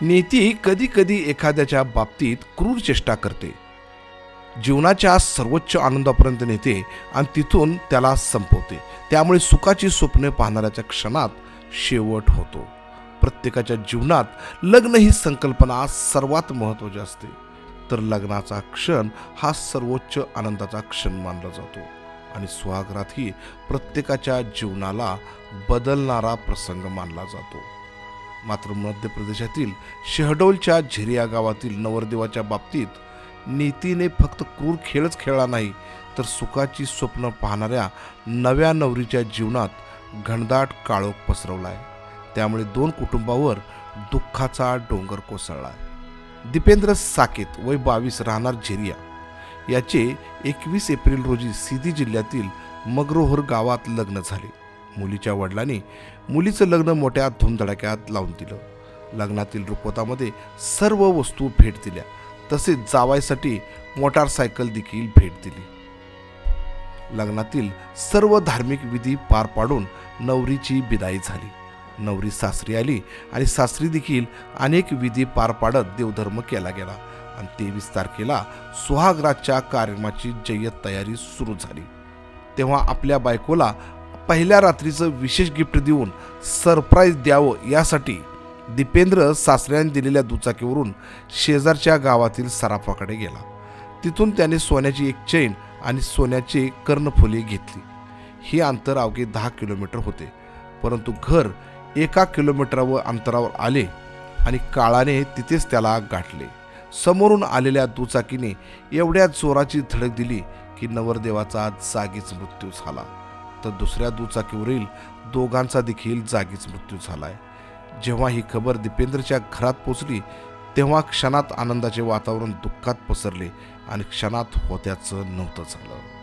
नीती कधी कधी एखाद्याच्या बाबतीत क्रूर चेष्टा करते. जीवनाच्या सर्वोच्च आनंदापर्यंत नेते आणि तिथून त्याला संपवते. त्यामुळे सुखाची स्वप्ने पाहणाऱ्याच्या क्षणात शेवट होतो. प्रत्येकाच्या जीवनात लग्न ही संकल्पना सर्वात महत्त्वाची असते. तर लग्नाचा क्षण हा सर्वोच्च आनंदाचा क्षण मानला जातो. आणि सुहागरातही प्रत्येकाच्या जीवनाला बदलणारा प्रसंग मानला जातो. मात्र मध्य प्रदेशातील शहडोलच्या झिरिया गावातील नवरदेवाच्या बाबतीत नीतीने फक्त क्रूर खेळच खेळला नाही तर सुखाची स्वप्न पाहणाऱ्या नव्या नवरीच्या जीवनात घनदाट काळोख पसरवलाय. त्यामुळे दोन कुटुंबावर दुःखाचा डोंगर कोसळलाय. दीपेंद्र साकेत वय बावीस राहणार झेरिया. याचे एकवीस एप्रिल रोजी सिधी जिल्ह्यातील मगरोहर गावात लग्न झाले. मुलीच्या वडिलांनी मुलीचं लग्न मोठ्या धुमधडाक्यात लावून दिलं. लग्नातील रुपवतामध्ये सर्व वस्तू भेट दिल्या. तसेच जावायसाठी मोटारसायकल देखील भेट दिली. लग्नातील सर्व धार्मिक विधी पार पाडून नवरीची बिदाई झाली. नवरी सासरी आली आणि सासरी देखील अनेक विधी पार पाडत देवधर्म केला गेला. आणि तेवीस तारखेला सुहागराजच्या कार्यक्रमाची जय्यत तयारी सुरू झाली. तेव्हा आपल्या बायकोला पहिल्या रात्रीचं विशेष गिफ्ट देऊन सरप्राईज द्यावं यासाठी दीपेंद्र सासऱ्याने दिलेल्या दुचाकीवरून शेजारच्या गावातील सराफाकडे गेला. तिथून त्याने सोन्याची एक चैन आणि सोन्याची कर्णफुले घेतली. हे अंतर अवघे दहा किलोमीटर होते परंतु घर एका किलोमीटरवर अंतरावर आले आणि काळाने तिथेच त्याला गाठले. समोरून आलेल्या दुचाकीने एवढ्या जोराची धडक दिली की नवरदेवाचा जागीच मृत्यू झाला. तर दुसऱ्या दुचाकीवरील दोघांचा देखील जागीच मृत्यू झालाय. जेव्हा ही खबर दीपेंद्रच्या घरात पोचली तेव्हा क्षणात आनंदाचे वातावरण दुःखात पसरले आणि क्षणात होत्याचं नव्हतं झालं.